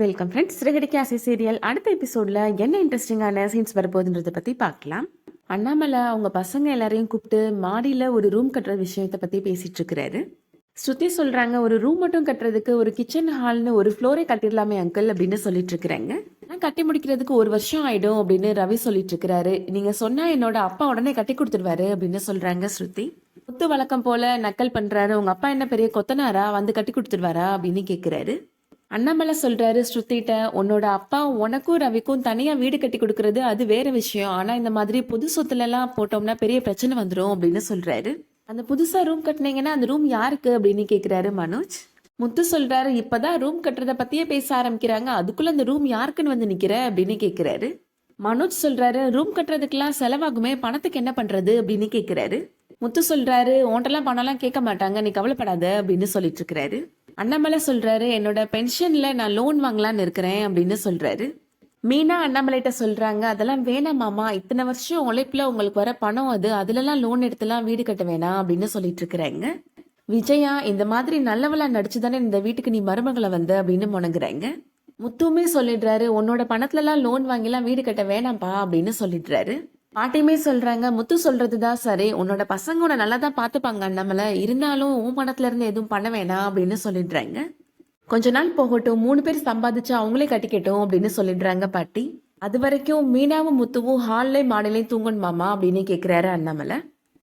Welcome friends Siragadikka ஆசை serial அடுத்த எபிசோடில் என்ன இன்ட்ரெஸ்டிங்கான சீன்ஸ் வரப்போகுதுன்றதை பற்றி பார்க்கலாம். அண்ணாமலை அவங்க பசங்க எல்லாரையும் கூப்பிட்டு மாடியில் ஒரு ரூம் கட்டுற விஷயத்தை பற்றி பேசிகிட்டு இருக்கிறாரு. ஸ்ருதி சொல்கிறாங்க ஒரு ரூம் மட்டும் கட்டுறதுக்கு ஒரு கிச்சன் ஹால்னு ஒரு ஃப்ளோரே கட்டிடலாமே அங்கிள் அப்படின்னு சொல்லிட்டு இருக்கிறாங்க. ஆனால் கட்டி முடிக்கிறதுக்கு ஒரு வருஷம் ஆயிடும் அப்படின்னு ரவி சொல்லிட்டு இருக்கிறாரு. நீங்கள் சொன்னால் என்னோட அப்பா உடனே கட்டி கொடுத்துருவாரு அப்படின்னு சொல்கிறாங்க ஸ்ருதி. முத்து வழக்கம் போல நக்கல் பண்ணுறாரு உங்கள் அப்பா என்ன பெரிய கொத்தனாரா? வந்து கட்டி கொடுத்துருவாரா அப்படின்னு கேட்குறாரு அண்ணாமலை சொல்றாரு ஸ்ருத்திட்ட உன்னோட அப்பா உனக்கும் ரவிக்கும் தனியா வீடு கட்டி கொடுக்கறது அது வேற விஷயம். ஆனா இந்த மாதிரி புது சொத்துல எல்லாம் போட்டோம்னா பெரிய பிரச்சனை வந்துடும் அப்படின்னு சொல்றாரு. அந்த புதுசா ரூம் கட்டினீங்கன்னா அந்த ரூம் யாருக்கு அப்படின்னு கேக்குறாரு மனோஜ். முத்து சொல்றாரு இப்பதான் ரூம் கட்டுறத பத்தியே பேச ஆரம்பிக்கிறாங்க. அதுக்குள்ள அந்த ரூம் யாருக்குன்னு வந்து நிக்கிற? அப்படின்னு கேக்குறாரு. மனோஜ் சொல்றாரு ரூம் கட்டுறதுக்கெல்லாம் செலவாகுமே பணத்துக்கு என்ன பண்றது? அப்படின்னு கேக்குறாரு. முத்து சொல்றாரு உன்ட்டெல்லாம் பணம்லாம் கேட்க மாட்டாங்க நீ கவலைப்படாத அப்படின்னு சொல்லிட்டு இருக்கிறாரு. அண்ணாமலை சொல்றாரு என்னோட பென்ஷன்ல நான் லோன் வாங்கலாம்னு இருக்கிறேன் அப்படின்னு சொல்றாரு. மீனா அண்ணாமலைகிட்ட சொல்றாங்க அதெல்லாம் வேணாம் மாமா இத்தனை வருஷம் உழைப்புல உங்களுக்கு வர பணம் அது அதுலலாம் லோன் எடுத்துலாம் வீடு கட்ட வேணாம் அப்படின்னு சொல்லிட்டு இருக்கிறாங்க. விஜயா இந்த மாதிரி நல்லவளா நடிச்சுதானே இந்த வீட்டுக்கு நீ மருமகளை வந்த அப்படின்னு முணங்குறாங்க. முத்துமே சொல்லிடுறாரு உன்னோட பணத்துலலாம் லோன் வாங்கிலாம் வீடு கட்ட வேணாம்ப்பா அப்படின்னு சொல்லிடுறாரு. பாட்டியுமே சொல்றாங்க முத்து சொல்றதுதான் சரி. உன்னோட பசங்க உன்னை நல்லா தான் பார்த்துப்பாங்க நம்மள இருந்தாலும் உன் பணத்துல இருந்து எதுவும் பண்ண வேணாம் அப்படின்னு சொல்லிடுறாங்க. கொஞ்ச நாள் போகட்டும் மூணு பேர் சம்பாதிச்சு அவங்களே கட்டிக்கட்டும் அப்படின்னு சொல்லிடுறாங்க பாட்டி. அது வரைக்கும் மீனாவும் முத்துவும் ஹால்லே மாடலையும் தூங்கணும் மாமா அப்படின்னு கேக்குறாரு அண்ணாமலை.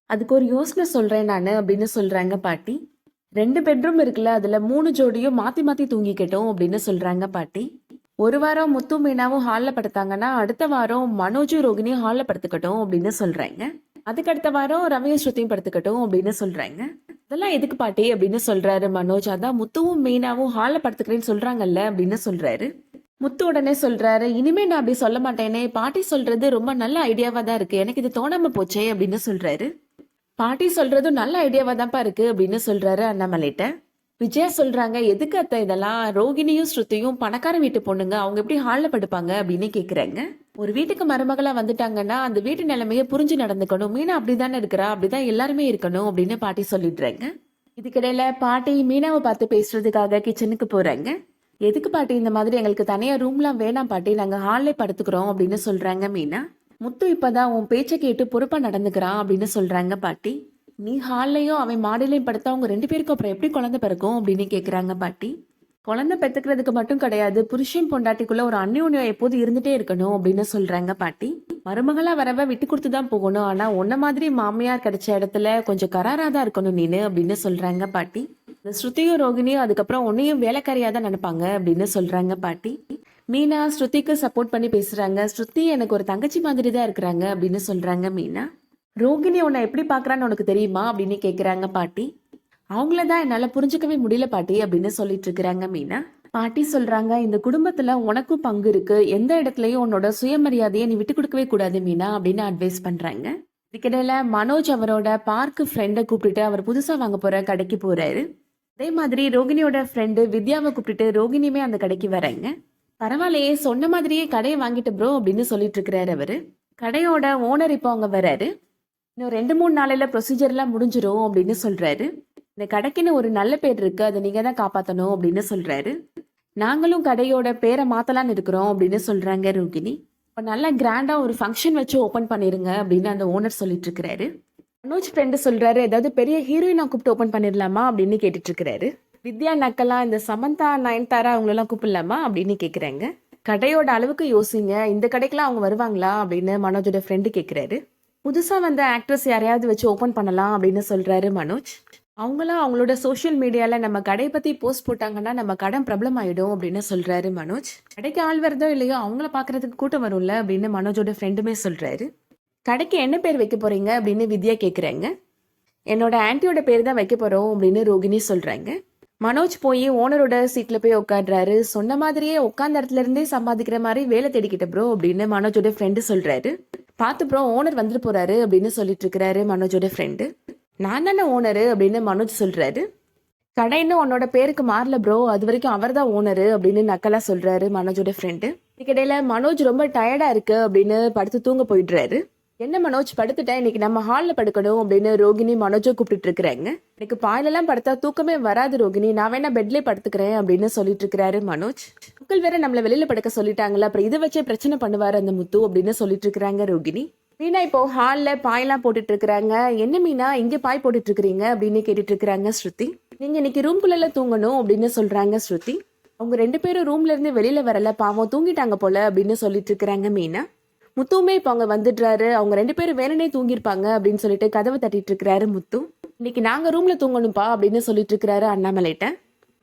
அதுக்கு ஒரு யோசனை சொல்றேன் நான் அப்படின்னு சொல்றாங்க பாட்டி. ரெண்டு பெட்ரூம் இருக்குல்ல அதுல மூணு ஜோடியும் மாத்தி மாத்தி தூங்கிக்கட்டும் அப்படின்னு சொல்றாங்க பாட்டி. ஒரு வாரம் முத்து மீனாவும் ஹாலில் படுத்தாங்கன்னா அடுத்த வாரம் மனோஜும் ரோகிணியும் ஹாலில் படுத்துக்கட்டும் அப்படின்னு சொல்கிறாங்க அதுக்கு அடுத்த வாரம் ரவியும் ஸ்ருதியும் படுத்துக்கட்டும் அப்படின்னு சொல்கிறாங்க இதெல்லாம் எதுக்கு பாட்டி? அப்படின்னு சொல்கிறாரு மனோஜ். அதான் முத்துவும் மீனாவும் ஹாலில் படுத்துக்கிறேன்னு சொல்கிறாங்கல்ல அப்படின்னு சொல்கிறாரு முத்து உடனே சொல்றாரு இனிமே நான் அப்படி சொல்ல மாட்டேனே. பாட்டி சொல்றது ரொம்ப நல்ல ஐடியாவா தான் இருக்கு. எனக்கு இது தோணாம போச்சே அப்படின்னு சொல்றாரு. பாட்டி சொல்றதும் நல்ல ஐடியாவா தான்ப்பா இருக்கு அப்படின்னு சொல்றாரு அண்ணாமலைட்ட விஜயா சொல்றாங்க எதுக்கு அத்தை இதெல்லாம்? ரோகிணியும் ஸ்ருதியும் பணக்கார வீட்டு பொண்ணுங்க. அவங்க எப்படி ஹாலில் படுப்பாங்க? அப்படின்னு கேக்குறாங்க. ஒரு வீட்டுக்கு மருமகளா வந்துட்டாங்கன்னா அந்த வீட்டு நிலைமையை புரிஞ்சு நடந்துக்கணும். மீனா அப்படிதானே இருக்கிறா? அப்படிதான் எல்லாருமே இருக்கணும் அப்படின்னு பாட்டி சொல்லிடுறாங்க. இதுக்கிடையில பாட்டி மீனாவை பார்த்து பேசுறதுக்காக கிச்சனுக்கு போறாங்க. எதுக்கு பாட்டி இந்த மாதிரி? எங்களுக்கு தனியா ரூம்லாம் வேணாம் பாட்டி. நாங்க ஹால்லே படுத்துக்கிறோம் அப்படின்னு சொல்றாங்க மீனா. முத்து இப்பதான் உன் பேச்சை கேட்டு பொறுப்பா நடந்துக்கிறான் அப்படின்னு சொல்றாங்க பாட்டி. நீ ஹால்லையும் அவன் மாடிலையும் படுத்தா அவங்க ரெண்டு பேருக்கும் அப்புறம் எப்படி குழந்தை பிறக்கும் அப்படின்னு கேட்குறாங்க பாட்டி. குழந்தை பெத்துக்கிறதுக்கு மட்டும் கிடையாது புருஷன் பொண்டாட்டிக்குள்ள ஒரு அந்யோன்யம் எப்போது இருந்துட்டே இருக்கணும் அப்படின்னு சொல்றாங்க பாட்டி. மருமகளா வரவ விட்டு கொடுத்து தான் போகணும் ஆனா உன்ன மாதிரி மாமியார் கிடைச்ச இடத்துல கொஞ்சம் கராரா தான் இருக்கணும் நீனு அப்படின்னு சொல்றாங்க பாட்டி. இந்த ஸ்ருதியும் ரோகிணியும் அதுக்கப்புறம் உன்னையும் வேலைக்காரியா தான் நினைப்பாங்க அப்படின்னு சொல்றாங்க பாட்டி. மீனா ஸ்ருதிக்கு சப்போர்ட் பண்ணி பேசுறாங்க. ஸ்ருதி எனக்கு ஒரு தங்கச்சி மாதிரி தான் இருக்கிறாங்க அப்படின்னு சொல்றாங்க மீனா. ரோகிணி உன்னை எப்படி பாக்குறான்னு உனக்கு தெரியுமா அப்படின்னு கேக்குறாங்க பாட்டி. அவங்கள தான் என்னால புரிஞ்சுக்கவே முடியல பாட்டி அப்படின்னு சொல்லிட்டு இருக்கிறாங்க மீனா. பாட்டி சொல்றாங்க இந்த குடும்பத்துல உனக்கும் பங்கு இருக்கு. எந்த இடத்துலயும் உன்னோட சுயமரியாதையை நீ விட்டு கொடுக்கவே கூடாது மீனா அப்படின்னு அட்வைஸ் பண்றாங்க. இதுக்கிடையில மனோஜ் அவரோட பார்க்கு ஃப்ரெண்டை கூப்பிட்டுட்டு அவர் புதுசா வாங்க போற கடைக்கு போறாரு. அதே மாதிரி ரோகிணியோட ஃப்ரெண்டு வித்யாவை கூப்பிட்டுட்டு ரோகிணியுமே அந்த கடைக்கு வராங்க. பரவாயில்லையே சொன்ன மாதிரியே கடையை வாங்கிட்டு ப்ரோ அப்படின்னு சொல்லிட்டு இருக்கிறாரு அவரு. கடையோட ஓனர் இப்போ அவங்க வராரு. இன்னும் ரெண்டு மூணு நாளில் ப்ரொசீஜர்லாம் முடிஞ்சிடும் அப்படின்னு சொல்கிறாரு இந்த கடைக்குன்னு ஒரு நல்ல பேர் இருக்கு அதை நீங்கள் தான் காப்பாற்றணும் அப்படின்னு சொல்கிறாரு நாங்களும் கடையோட பேரை மாத்தலான்னு இருக்கிறோம் அப்படின்னு சொல்கிறாங்க ரோகிணி. இப்போ நல்லா கிராண்டாக ஒரு ஃபங்க்ஷன் வச்சு ஓப்பன் பண்ணிடுங்க அப்படின்னு அந்த ஓனர் சொல்லிட்டு இருக்கிறாரு. மனோஜ் ஃப்ரெண்டு சொல்கிறாரு ஏதாவது பெரிய ஹீரோயினாக கூப்பிட்டு ஓப்பன் பண்ணிடலாமா அப்படின்னு கேட்டுட்ருக்கிறாரு வித்யா நக்கலா இந்த சமந்தா நயன்தாரா அவங்களெல்லாம் கூப்பிடலாமா அப்படின்னு கேட்குறாங்க கடையோட அளவுக்கு யோசிங்க இந்த கடைக்கெல்லாம் அவங்க வருவாங்களா அப்படின்னு மனோஜோட ஃப்ரெண்டு கேட்குறாரு புதுசாக வந்த ஆக்ட்ரஸ் யாரையாவது வச்சு ஓப்பன் பண்ணலாம் அப்படின்னு சொல்கிறாரு மனோஜ். அவங்களாம் அவங்களோட சோஷியல் மீடியாவில் நம்ம கடையை பற்றி போஸ்ட் போட்டாங்கன்னா நம்ம கடன் பிரபலம் ஆகிடும் அப்படின்னு சொல்கிறாரு மனோஜ். கடைக்கு ஆள் வருதோ இல்லையோ அவங்கள பார்க்குறதுக்கு கூட்டம் வரும்ல அப்படின்னு மனோஜோட ஃப்ரெண்டுமே சொல்கிறாரு கடைக்கு என்ன பேர் வைக்க போகிறீங்க அப்படின்னு வித்யா கேட்குறாங்க என்னோட ஆன்ட்டியோட பேர் தான் வைக்க போகிறோம் அப்படின்னு ரோகிணி சொல்கிறாங்க மனோஜ் போய் ஓனரோட சீட்டில் போய் உட்காடுறாரு சொன்ன மாதிரியே உட்காந்த இடத்துல இருந்தே சம்பாதிக்கிற மாதிரி வேலை தேடிக்கிட்ட ப்ரோ அப்படின்னு மனோஜோட ஃப்ரெண்டு சொல்கிறாரு பார்த்து ப்ரோ ஓனர் வந்துட்டு போறாரு அப்படின்னு சொல்லிட்டு இருக்கிறாரு மனோஜோட ஃப்ரெண்டு நான் தானே ஓனரு அப்படின்னு மனோஜ் சொல்றாரு. கடை இன்னும் உன்னோட பேருக்கு மாறல ப்ரோ அது வரைக்கும் அவர் தான் ஓனரு அப்படின்னு நக்கலா சொல்றாரு மனோஜோட ஃப்ரெண்டு இதுக்கிடையில மனோஜ் ரொம்ப டயர்டா இருக்கு அப்படின்னு படுத்து தூங்க போயிடுறாரு. என்ன மனோஜ் படுத்துட்டேன்? இன்னைக்கு நம்ம ஹாலில் படுக்கணும் அப்படின்னு ரோகிணி மனோஜை கூப்பிட்டு இருக்கிறாங்க. எனக்கு பாயிலெல்லாம் படுத்தா தூக்கமே வராது ரோகிணி. நான் வேணா பெட்லேயே படுத்துக்கிறேன் அப்படின்னு சொல்லிட்டு இருக்கிறாரு மனோஜ். மக்கள் வேற நம்மள வெளியில படுக்க சொல்லிட்டாங்களா அப்புறம் இதை வச்சே பிரச்சனை பண்ணுவார் அந்த முத்து அப்படின்னு சொல்லிட்டு இருக்கிறாங்க ரோகிணி. மீனா இப்போ ஹாலில் பாயெல்லாம் போட்டுட்டு இருக்கிறாங்க. என்ன மீனா இங்கே பாய் போட்டுட்டு இருக்கிறீங்க அப்படின்னு கேட்டுட்டு இருக்கிறாங்க ஸ்ருதி. நீங்க இன்னைக்கு ரூம்குள்ள தூங்கணும் அப்படின்னு சொல்றாங்க ஸ்ருதி. அவங்க ரெண்டு பேரும் ரூம்ல இருந்து வெளியில வரல பாவம் தூங்கிட்டாங்க போல அப்படின்னு சொல்லிட்டு இருக்கிறாங்க மீனா. முத்துவுமே இப்போ அவங்க வந்துடுறாரு. அவங்க ரெண்டு பேரும் வேணுனே தூங்கியிருப்பாங்க அப்படின்னு சொல்லிட்டு கதவை தட்டிட்டு இருக்கிறாரு முத்து. இன்னைக்கு நாங்கள் ரூம்ல தூங்கணும்ப்பா அப்படின்னு சொல்லிட்டு இருக்கிறாரு அண்ணாமலைட்ட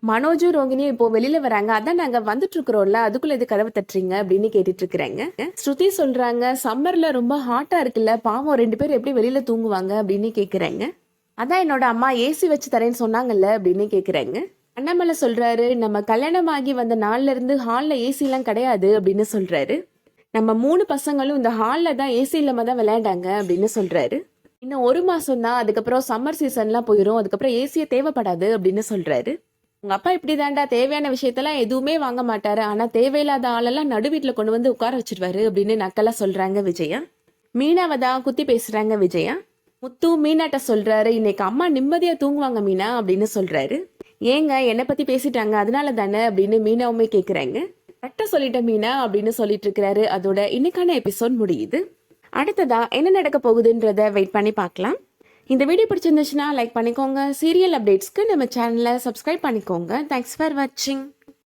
மனோஜும் ரோகிணியும் இப்போ வெளியில வராங்க. அதான் நாங்க வந்துட்டு இருக்கிறோம்ல அதுக்குள்ள இது கதவை தட்டுறீங்க அப்படின்னு கேட்டுட்டு இருக்கிறாங்க ஸ்ருதி சொல்றாங்க சம்மர்ல ரொம்ப ஹாட்டா இருக்குல்ல பாவம் ரெண்டு பேரும் எப்படி வெளியில தூங்குவாங்க அப்படின்னு கேக்குறாங்க. அதான் என்னோட அம்மா ஏசி வச்சு தரேன்னு சொன்னாங்கல்ல அப்படின்னு கேக்குறாங்க. அண்ணாமலை சொல்றாரு நம்ம கல்யாணம் ஆகி வந்த நாள்ல இருந்து ஹால்ல ஏசி எல்லாம் கிடையாது அப்படின்னு சொல்றாரு. நம்ம மூணு பசங்களும் இந்த ஹாலில் தான் ஏசி இல்லாமல் தான் விளையாண்டாங்க அப்படின்னு சொல்கிறாரு இன்னும் ஒரு மாதம் தான் அதுக்கப்புறம் சம்மர் சீசன்லாம் போயிடும் அதுக்கப்புறம் ஏசியே தேவைப்படாது அப்படின்னு சொல்கிறாரு உங்கள் அப்பா இப்படி தாண்டா தேவையான விஷயத்தெல்லாம் எதுவுமே வாங்க மாட்டாரு. ஆனால் தேவையில்லாத ஆளெல்லாம் நடு வீட்டில் கொண்டு வந்து உட்கார வச்சிருவாரு அப்படின்னு நக்கலாக சொல்கிறாங்க விஜயா. மீனாவை தான் குத்தி பேசுகிறாங்க விஜயா. முத்து மீனாட்ட சொல்கிறாரு இன்னைக்கு அம்மா நிம்மதியாக தூங்குவாங்க மீனா அப்படின்னு சொல்கிறாரு ஏங்க என்னை பற்றி பேசிட்டாங்க அதனால தானே அப்படின்னு மீனாவுமே கேட்குறாங்க கட்ட சொல்லிட்டேன் மீனா அப்படின்னு சொல்லிட்டு இருக்கிறாரு அதோட இன்னைக்கான எபிசோட் முடியுது. அடுத்ததா என்ன நடக்க போகுதுன்றத வெயிட் பண்ணி பார்க்கலாம். இந்த வீடியோ பிடிச்சிருந்துச்சுன்னா லைக் பண்ணிக்கோங்க. சீரியல் அப்டேட்ஸ்க்கு நம்ம சேனலை சப்ஸ்கிரைப் பண்ணிக்கோங்க. தேங்க்ஸ் ஃபார் வாட்சிங்